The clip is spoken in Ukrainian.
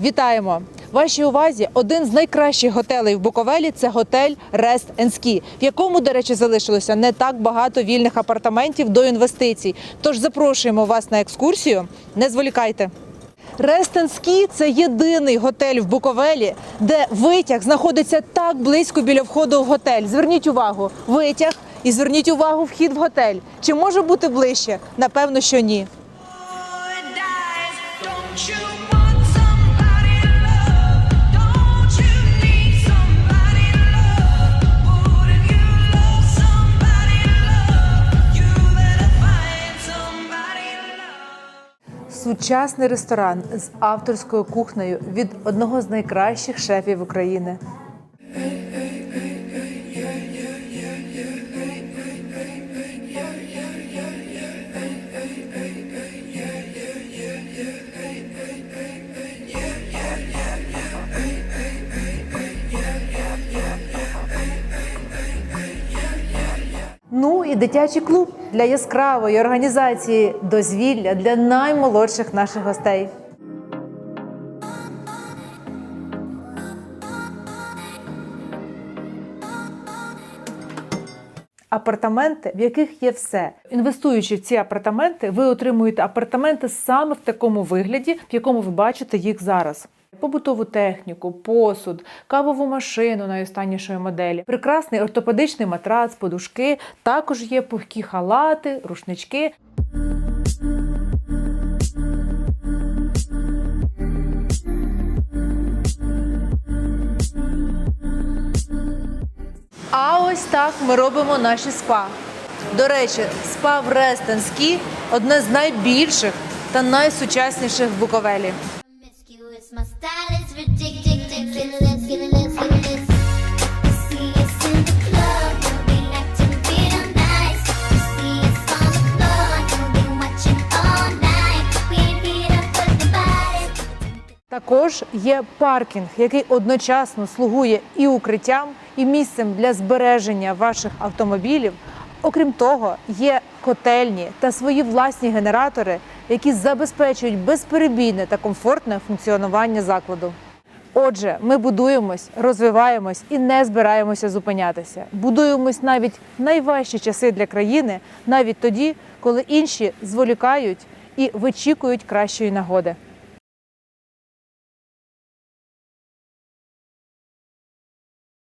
Вітаємо! Вашій увазі один з найкращих готелей в Буковелі це готель Rest Ski, в якому, до речі, залишилося не так багато вільних апартаментів до інвестицій. Тож запрошуємо вас на екскурсію. Не зволікайте. Ski – це єдиний готель в Буковелі, де витяг знаходиться так близько біля входу в готель. Зверніть увагу, витяг і зверніть увагу вхід в готель. Чи може бути ближче? Напевно, що ні. Сучасний ресторан з авторською кухнею від одного з найкращих шефів України. Ну і дитячий клуб для яскравої організації дозвілля для наймолодших наших гостей. Апартаменти, в яких є все. Інвестуючи в ці апартаменти, ви отримуєте апартаменти саме в такому вигляді, в якому ви бачите їх зараз. Побутову техніку, посуд, кавову машину найостаннішої моделі, прекрасний ортопедичний матрац, подушки. Також є пухкі халати, рушнички. А ось так ми робимо наші спа. До речі, спа в Рестенській одне з найбільших та найсучасніших в Буковелі. Також є паркінг, який одночасно слугує і укриттям, і місцем для збереження ваших автомобілів. Окрім того, є котельні та свої власні генератори, які забезпечують безперебійне та комфортне функціонування закладу. Отже, ми будуємось, розвиваємось і не збираємося зупинятися. Будуємось навіть в найважчі часи для країни, навіть тоді, коли інші зволікають і вичікують кращої нагоди.